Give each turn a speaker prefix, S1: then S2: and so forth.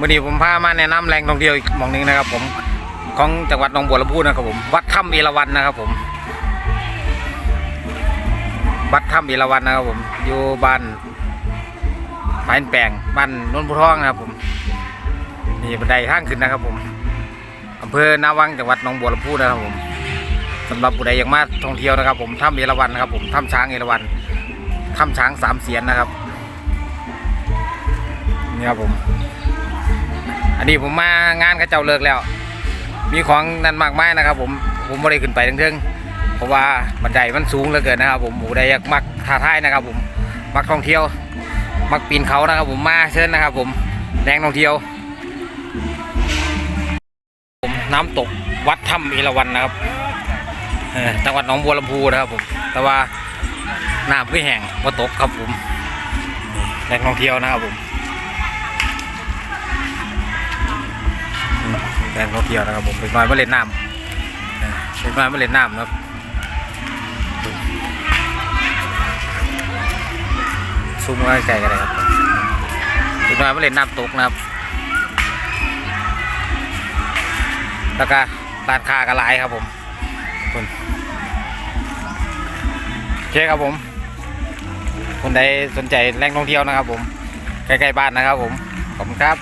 S1: มื่อนี้ผมพามาแนะนำแหล่งท่องเที่ยวอีกมองหนึงนะครับ ผมของจังหวัดหนองบัวลำพูนะครับผมวัดถ้ำเอราวัณนะครับ ผม วัดถ้ำเอราวัณนะครับ ผมอยู่บ้านปายนแปลงบ้านนนพุทองนะครับ ผมนี่บันไดทางขึ้นนะครับ ผมอำเภอนาวังจังหวัดหนองบัวลำพูนะครับผมสำหรับผู้ใดอยากมาท่องเที่ยวนะครับ ผมถ้ำเอราวัณนะครับ ผมถ้ำช้างเอราวัณถ้ำช้างสามเสียนนะครับนี่ครับผม อันนี้ผมมางานกระเจ้าเลิกแล้ว มีของนั่นมากมายนะครับ ผมผมไม่ได้ขึ้นไปทั้งเทิงเพราะว่าบันไดมันสูงเหลือเกินนะครับผมผู้ใดอยากมักท้าทายนะครับ ผมมักท่องเที่ยว มักปีนเขานะครับ ผมมาเชิญนะครับ ผมแรงท่องเที่ยว ผมน้ำตกวัดถ้ำเอราวัณนะครับเออจังหวัดหนองบัวลำพูนะครับ ผม แต่ว่าน้ำไม่แห้งว่าตกครับผมแรงท่องเที่ยวนะครับผม งท่องเที่ยวนะครับผมเป็นน้อยมาเล่นน้ำเป็นน้อยมาเล่นน้ำครับซูมมาใกล้ๆกันเลยครับเป็นน้อยมาเล่นน้ำตกนะครับแล้วก็ร้านค้ากระไรครับผมคุณโอเคครับผมคนใดสนใจแหล่งท่องเที่ยวนะครับผมใกล้ๆบ้านนะครับผมขอบคุณครับ